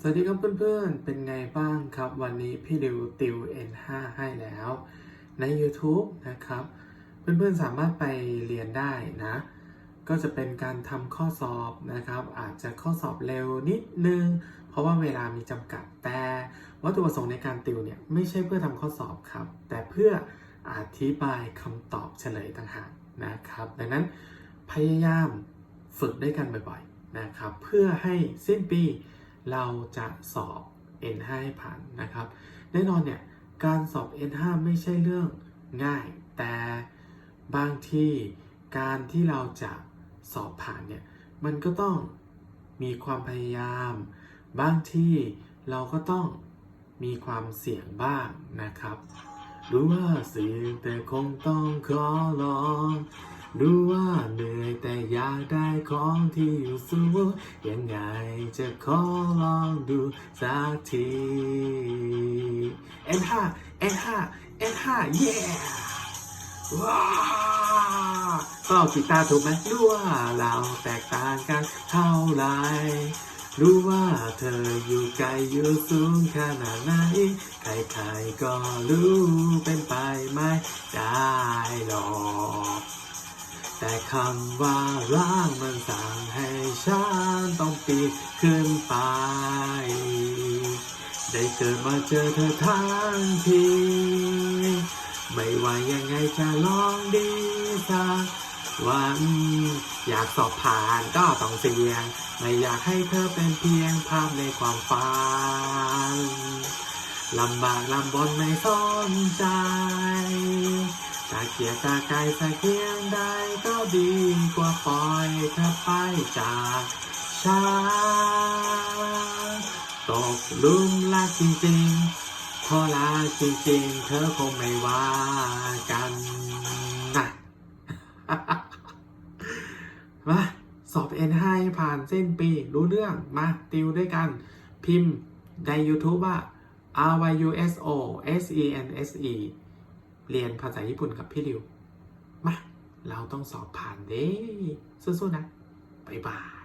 สวัสดีครับเพื่อนๆ เป็นไงบ้างครับ วันนี้พี่ดิวติว N5 ให้แล้ว ใน YouTube นะครับ เพื่อนๆสามารถไปเรียนได้นะ ก็จะเป็นการทำข้อสอบนะครับ อาจจะข้อสอบเร็วนิดนึง เพราะว่าเวลามีจำกัดแต่วัตถุประสงค์ในการติวเนี่ยไม่ใช่เพื่อทำข้อสอบครับ แต่เพื่ออธิบายคำตอบเฉลยต่างหากนะครับ ดังนั้นพยายามฝึกด้วยกันบ่อยๆนะครับ เพื่อให้สิ้นปี เราจะสอบ N5 ให้ผ่านนะครับ แน่นอนเนี่ยการสอบ N5 ไม่ใช่เรื่องง่าย แต่บางที่การที่เราจะสอบผ่านเนี่ยมันก็ต้องมีความพยายาม บางที่เราก็ต้องมีความเสี่ยงบ้างนะครับ รู้ว่าเสี่ยงแต่คงต้องขอลอง รู้ว่าเหนื่อยแต่อยากได้ของที่อยู่สูงยังไงจะขอลองดูสักที N5 N5 N5 yeah ว้าก็เอากีตาร์ถูกไหมรู้ว่าเราแตกต่างกันเท่าไหรรู้ว่าเธออยู่ไกลอยู่สูงขนาดไหน ใครๆก็รู้เป็นไปไม่ได้หรอก แต่คำว่าร่างมันสั่งให้ฉันต้องปีนขึ้นไป ได้เกิดมาเจอเธอทั้งที ไม่ว่ายังไงจะลองดีสักวันอยากสอบผ่านก็ต้องเสี่ยง ไม่อยากให้เธอเป็นเพียงภาพในความฝันลำบากลำบนไม่สนใจ เกียรตาไกลสักเพียงใดก็ดีกว่าปล่อยเธอไปจากฉันตกลุมรักจริงๆพอรักจริงๆ เธอคงไม่ว่ากันนะมาสอบ N5 ให้ผ่านเส้นปีรู้เรื่องมาติวด้วยกัน พิมพ์ใน YouTube ว่า R Y U S O S E N S E เรียนภาษาญี่ปุ่นกับพี่ริว มา เราต้องสอบผ่านเด้สู้ๆนะ บ๊ายบาย